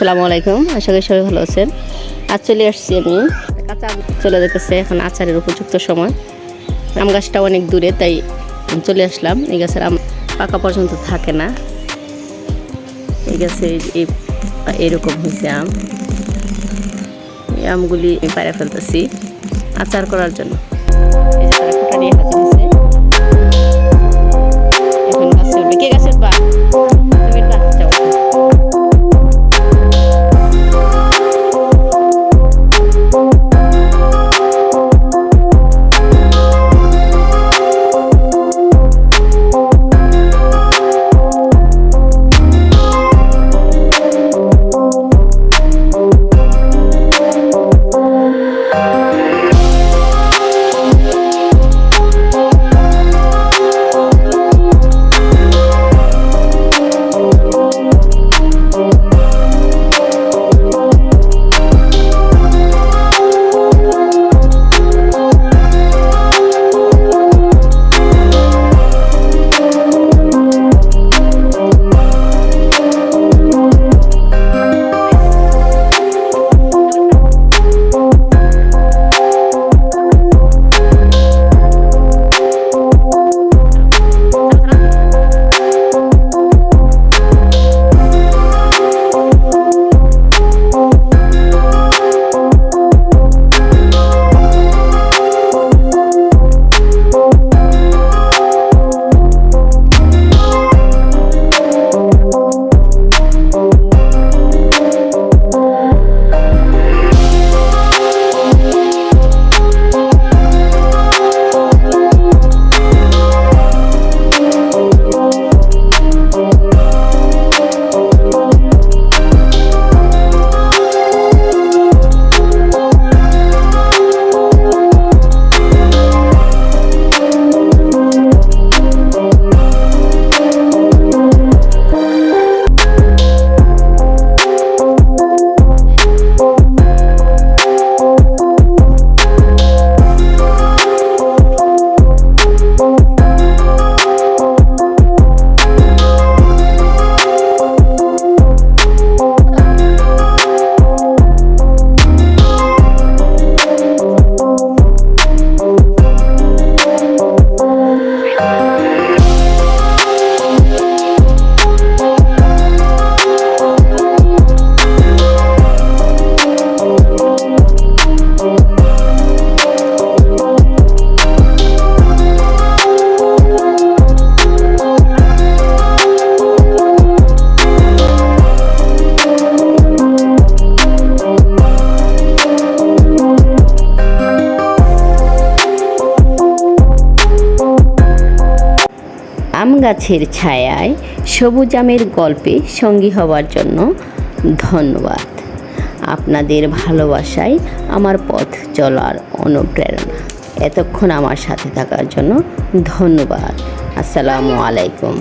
আসসালামু আলাইকুম। আশা করি সবাই ভালো আছেন। আজ চলে আসছি আমি কাঁচা চলে যেতেছে এখন আচারের উপযুক্ত সময়। আম গাছটা অনেক দূরে, তাই চলে আসলাম। এই গাছের আম পাকা পর্যন্ত থাকে না। এই গাছে এই এরকম হয়েছে আম। এই আমগুলি আমি পাড়ে ফেলতেছি আচার করার জন্য। এই যে গাছের ছায়ায় সবুজ আমের গল্পে সঙ্গী হওয়ার জন্য ধন্যবাদ। আপনাদের ভালোবাসায় আমার পথ চলার অনুপ্রেরণা। এতক্ষণ আমার সাথে থাকার জন্য ধন্যবাদ। আসসালামু আলাইকুম।